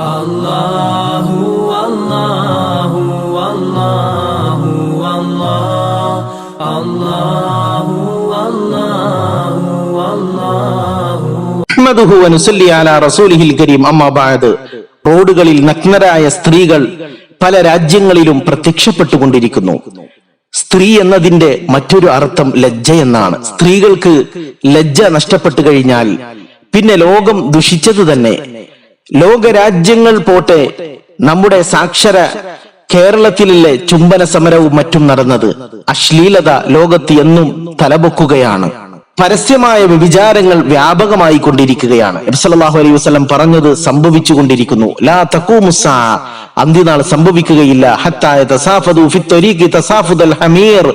അല്ലാഹു അല്ലാഹു അല്ലാഹു അല്ലാഹു അല്ലാഹു അല്ലാഹു റോഡുകളിൽ നഗ്നരായ സ്ത്രീകൾ പല രാജ്യങ്ങളിലും പ്രത്യക്ഷപ്പെട്ടുകൊണ്ടിരിക്കുന്നു. സ്ത്രീ എന്നതിന്റെ മറ്റൊരു അർത്ഥം ലജ്ജ എന്നാണ്. സ്ത്രീകൾക്ക് ലജ്ജ നഷ്ടപ്പെട്ടു കഴിഞ്ഞാൽ പിന്നെ ലോകം ദുഷിച്ചത് തന്നെ. ലോകരാജ്യങ്ങൾ പോട്ടെ നമ്മുടെ സാക്ഷര കേരളത്തിലെ ചുംബന സമരവും മറ്റും നടന്നത്? അശ്ലീലത ലോകത്ത് എന്നും തലപൊക്കുകയാണ്. പരസ്യമായ വിചാരങ്ങൾ വ്യാപകമായി കൊണ്ടിരിക്കുകയാണ്. നബിസല്ലാഹു അലൈഹി വസല്ലം പറഞ്ഞത് സംഭവിച്ചു കൊണ്ടിരിക്കുന്നു. ലാ തഖൂമുസ്സാ അന്ത്യനാൾ സംഭവിക്കുകയില്ല. ഹത്തായ തസാഫദു ഹമീർ.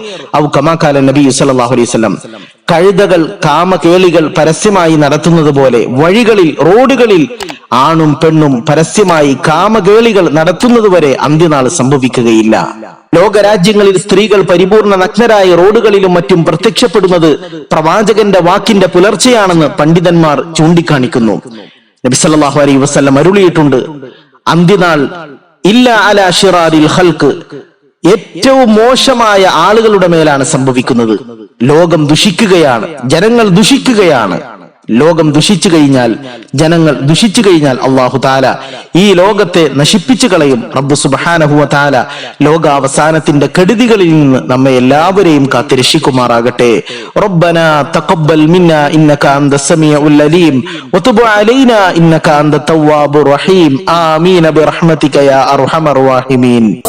നബി സല്ലല്ലാഹു അലൈഹി വസല്ലം. കഴുതകൾ കാമകേളികൾ പരസ്യമായി നടത്തുന്നത് പോലെ വഴികളിൽ റോഡുകളിൽ ആണും പെണ്ണും പരസ്യമായി കാമകേളികൾ നടത്തുന്നതുവരെ അന്ത്യനാൾ സംഭവിക്കുകയില്ല. ലോകരാജ്യങ്ങളിൽ സ്ത്രീകൾ പരിപൂർണ നഗ്നരായ റോഡുകളിലും മറ്റും പ്രത്യക്ഷപ്പെടുന്നത് പ്രവാചകന്റെ വാക്കിന്റെ പുലർച്ചെയാണെന്ന് പണ്ഡിതന്മാർ ചൂണ്ടിക്കാണിക്കുന്നു. നബിസല്ലാഹു അലൈ വസല്ലം അരുളിയിട്ടുണ്ട് അന്ത്യനാൾ ഇല്ല അല ഷിറാരിൽ ഹൽക്ക് ഏറ്റവും മോശമായ ആളുകളുടെ മേലാണ് സംഭവിക്കുന്നത്. ലോകം ദുഷിക്കുകയാണ് ജനങ്ങൾ ദുഷിക്കുകയാണ്. ലോകം ദുഷിച്ചു കഴിഞ്ഞാൽ ജനങ്ങൾ ദുഷിച്ചു കഴിഞ്ഞാൽ അള്ളാഹു താല ഈ ലോകത്തെ നശിപ്പിച്ചു കളയും. റബ്ബു സുബാനഹു താല ലോകാവസാനത്തിന്റെ കെടുതികളിൽ നിന്ന് നമ്മെ എല്ലാവരെയും കാത്തിരക്ഷിക്കുമാറാകട്ടെ. റബ്ബന തക്കബൽ മിന്ന ഇന്ന കാന്ത സമിയ ഉല്ലലീം ഒത്തുബ അലൈന ഇന്ന കാന്ത തവ്വാബു റഹീം. ആ മീനബി റഹ്മത്തിക്കയ അർഹമർ വാഹിമീൻ.